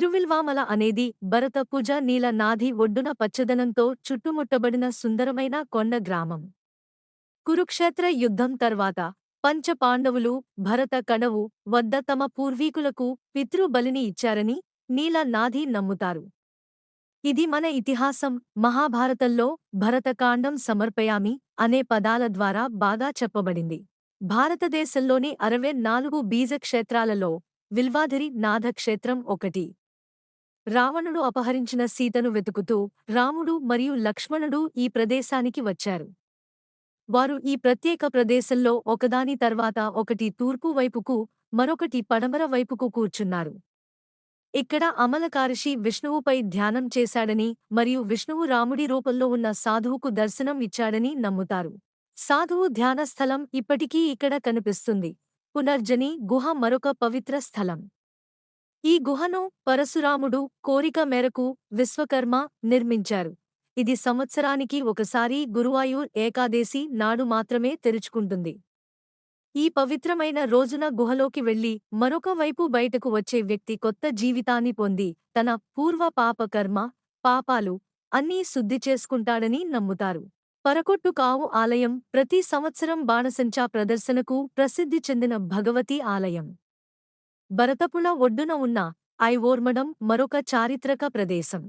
తిరువిల్వామల అనేది భరతపుజ నీల నాది ఒడ్డున పచ్చదనంతో చుట్టుముట్టబడిన సుందరమైన కొండ గ్రామం. కురుక్షేత్ర యుద్ధం తర్వాత పంచపాండవులు భరత కణవు వద్ద తమ పూర్వీకులకు పితృబలిని ఇచ్చారని నీల నాది నమ్ముతారు. ఇది మన ఇతిహాసం మహాభారతంలో భరతకాండం సమర్పయామి అనే పదాల ద్వారా బాగా చెప్పబడింది. భారతదేశంలోని అరవై నాలుగు బీజక్షేత్రాలలో విల్వాధిరి నాథ క్షేత్రం ఒకటి. రావణుడు అపహరించిన సీతను వెతుకుతూ రాముడు మరియు లక్ష్మణుడు ఈ ప్రదేశానికి వచ్చారు. వారు ఈ ప్రత్యేక ప్రదేశంలో ఒకదాని తర్వాత ఒకటి తూర్పు వైపుకు మరొకటి పడమర వైపుకు కూర్చున్నారు. ఇక్కడ అమలకారిషి విష్ణువుపై ధ్యానం చేశాడని మరియు విష్ణువు రాముడి రూపంలో ఉన్న సాధువుకు దర్శనం ఇచ్చాడని నమ్ముతారు. సాధువు ధ్యాన స్థలం ఇప్పటికీ ఇక్కడ కనిపిస్తుంది. పునర్జని గుహ మరొక పవిత్ర స్థలం. ఈ గుహను పరశురాముడు కోరిక మేరకు విశ్వకర్మ నిర్మించారు. ఇది సంవత్సరానికి ఒకసారి గురువాయూర్ ఏకాదేశి నాడు మాత్రమే తెరుచుకుంటుంది. ఈ పవిత్రమైన రోజున గుహలోకి వెళ్ళి మరొక వైపు బయటకు వచ్చే వ్యక్తి కొత్త జీవితాన్ని పొంది తన పూర్వ పాపకర్మ పాపాలు అన్నీ శుద్ధి చేసుకుంటాడని నమ్ముతారు. పరకొట్టు కావు ఆలయం ప్రతి సంవత్సరం బాణసంచా ప్రదర్శనకు ప్రసిద్ధి చెందిన భగవతి ఆలయం. భరతపుల ఒడ్డున ఉన్న ఐవోర్మడం మరొక చారిత్రక ప్రదేశం.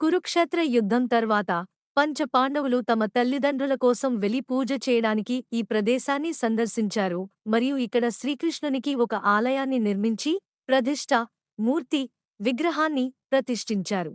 కురుక్షేత్ర యుద్ధం తర్వాత పంచ పాండవులు తమ తల్లిదండ్రుల కోసం వెలి పూజ చేయడానికి ఈ ప్రదేశాన్ని సందర్శించారు మరియు ఇక్కడ శ్రీకృష్ణునికి ఒక ఆలయాన్ని నిర్మించి ప్రతిష్ఠ మూర్తి విగ్రహాన్ని ప్రతిష్ఠించారు.